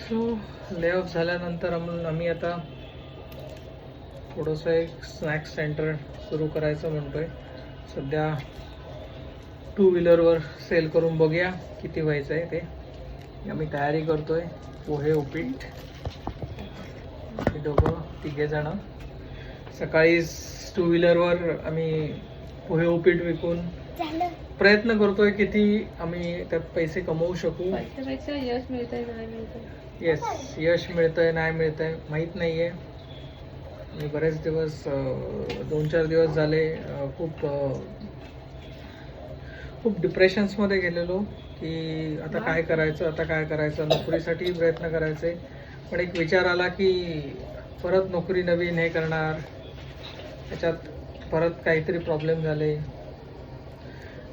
So layoff झाल्यानंतर आम्ही आता थोडंसं एक स्नॅक्स सेंटर सुरू करायचं म्हणतोय. सध्या टू व्हीलरवर सेल करून बघूया किती व्हायचं आहे ते. आम्ही तयारी करतोय पोहे उपीट. दोघं तिघे जण. सकाळी टू व्हीलरवर आम्ही पोहे उपीट विकून प्रयत्न करतोय किती आम्ही त्यात पैसे कमवू शकू. पैशापेक्षा यश मिळतंय नाही मिळतंय? येस यश मिळतंय नाही मिळतंय माहीत नाही आहे मी बरेच दिवस अं, दोन चार दिवस झाले अं, खूप अं, खूप डिप्रेशन्समध्ये गेलेलो की आता काय करायचं आता काय करायचं नोकरीसाठी प्रयत्न करायचे. पण एक विचार आला की परत नोकरी नवीन हे करणार. त्याच्यात परत काहीतरी प्रॉब्लेम झाले.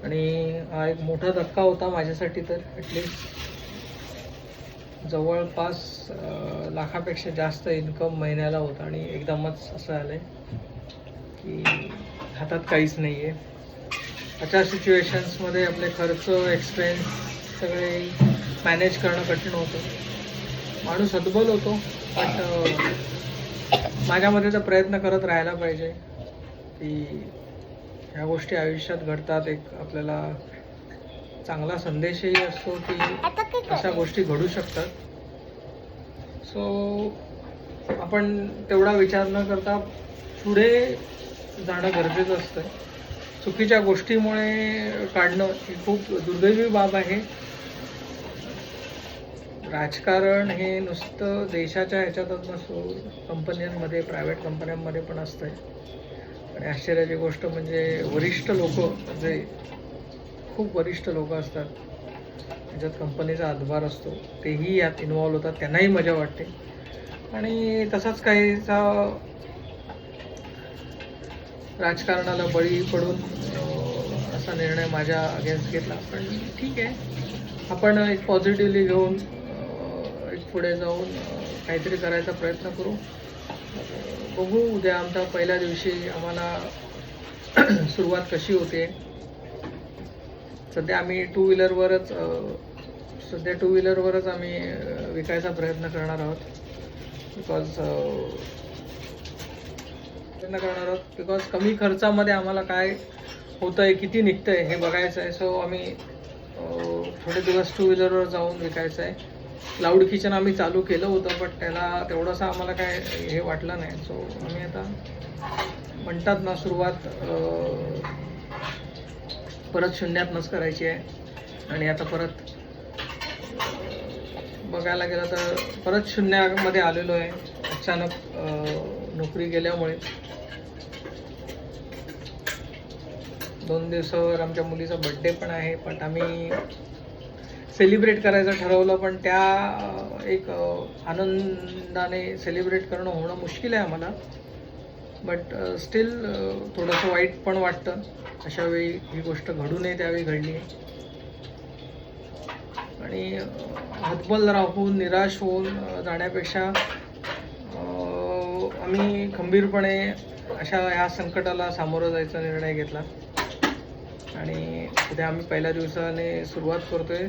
आणि हा एक मोठा धक्का होता माझ्यासाठी तर ॲटलिस्ट जवळपास लाखापेक्षा जास्त इन्कम महिन्याला होता आणि एकदमच असं आलं आहे की हातात काहीच नाही आहे अशा सिच्युएशन्समध्ये आपले खर्च एक्सपेन्स सगळे मॅनेज करणं कठीण होतं. माणूस हतबल होतो बट माझ्यामध्ये तर प्रयत्न करत राहायला पाहिजे की ह्या गोष्टी आयुष्यात घडतात. एक आपल्याला चांगला संदेशही असतो की अशा गोष्टी घडू शकतात. सो आपण तेवढा विचार न करता पुढे जाणं गरजेचं असतं. चुकीच्या गोष्टीमुळे काढणं ही खूप दुर्दैवी बाब आहे. राजकारण हे नुसतं देशाच्या ह्याच्यातच नसून कंपन्यांमध्ये प्रायव्हेट कंपन्यांमध्ये पण असतंय. आणि आश्चर्याची गोष्ट म्हणजे वरिष्ठ लोक जे म्हणजे खूप वरिष्ठ लोक असतात. ज्यात कंपनीचा हातभार असतो तेही यात इन्वॉल्व होतात त्यांनाही मजा वाटते. आणि तसाच काहीचा राजकारणाला बळी पडून असा निर्णय माझ्या अगेन्स्ट घेतला. पण ठीक आहे. आपण एक पॉझिटिव्हली घेऊन एक पुढे जाऊन काहीतरी करायचा प्रयत्न करू. बघू उद्या आमच्या पहिल्या दिवशी आम्हाला सुरुवात कशी होते. सध्या आम्ही टू व्हीलरवरच सध्या टू व्हीलरवरच आम्ही विकायचा प्रयत्न करणार आहोत. बिकॉज प्रयत्न करणार आहोत. बिकॉज कमी खर्चामध्ये आम्हाला काय होतं आहे किती निघतं आहे हे बघायचं आहे सो आम्ही थोडे दिवस टू व्हीलरवर जाऊन विकायचं आहे क्लाउड किचन आम्ही चालू केलं होतं बट त्याला तेवढंसं आम्हाला काय हे वाटलं नाही. सो आम्ही आता म्हणतात ना सुरुवात परत शून्यातनंच करायची आहे. आणि आता परत बघायला गेलं तर परत शून्यामध्ये आलेलो आहे. अचानक नोकरी गेल्यामुळे. दोन दिवसावर आमच्या मुलीचा बड्डे पण आहे पण आम्ही सेलिब्रेट करायचं ठरवलं पण त्या एक आनंदाने सेलिब्रेट करणं होणं मुश्किल आहे आम्हाला. बट स्टील थोडंसं वाईट पण वाटतं. अशा वेळी ही गोष्ट घडू नये त्यावेळी घडली. आणि हतबल राहून निराश होऊन जाण्यापेक्षा आम्ही खंबीरपणे अशा ह्या संकटाला सामोरं जायचा निर्णय घेतला. आणि उद्या आम्ही पहिल्या दिवसाने सुरुवात करतोय.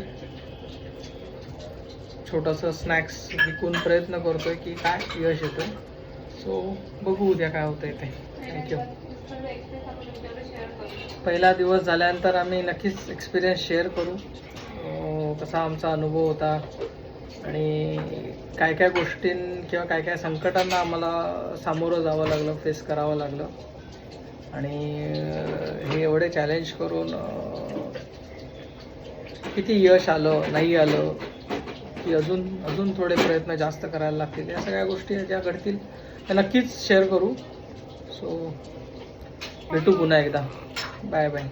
छोटासा स्नॅक्स विकून प्रयत्न करतोय की काय यश येतोय. सो बघू उद्या काय होतंय ते. थँक्यू पहिला दिवस झाल्यानंतर आम्ही नक्कीच एक्सपिरियन्स शेअर करू. कसा आमचा अनुभव होता. आणि काय काय गोष्टीं किंवा काय काय संकटांना आम्हाला सामोरं जावं लागलं फेस करावं लागलं. आणि हे एवढे चॅलेंज करून किती यश आलं नाही आलं की अजून अजून थोडे प्रयत्न जास्त करायला लागतील. या सगळ्या गोष्टी ज्या घडतील त्या नक्कीच शेअर करू. सो भेटू पुन्हा एकदा. Bye bye